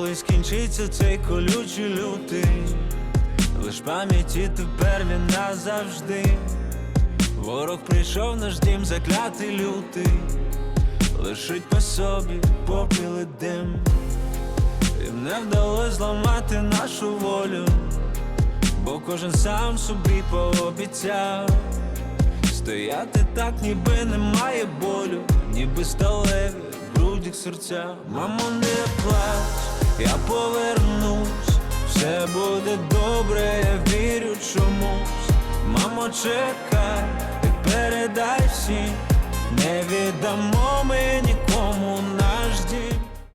Коли скінчиться цей колючий лютий, лиш пам'яті тепер він назавжди. Ворог прийшов наш дім, заклятий лютий, лишить по собі попіл і дим. Їм не вдалося зламати нашу волю, бо кожен сам собі пообіцяв Стояти так, ніби немає болю, ніби сталеві в грудях серця. Мамо, не плач, я повернусь, все буде добре, я вірю чомусь. Мамо, чекай ти передай всім, не віддамо ми нікому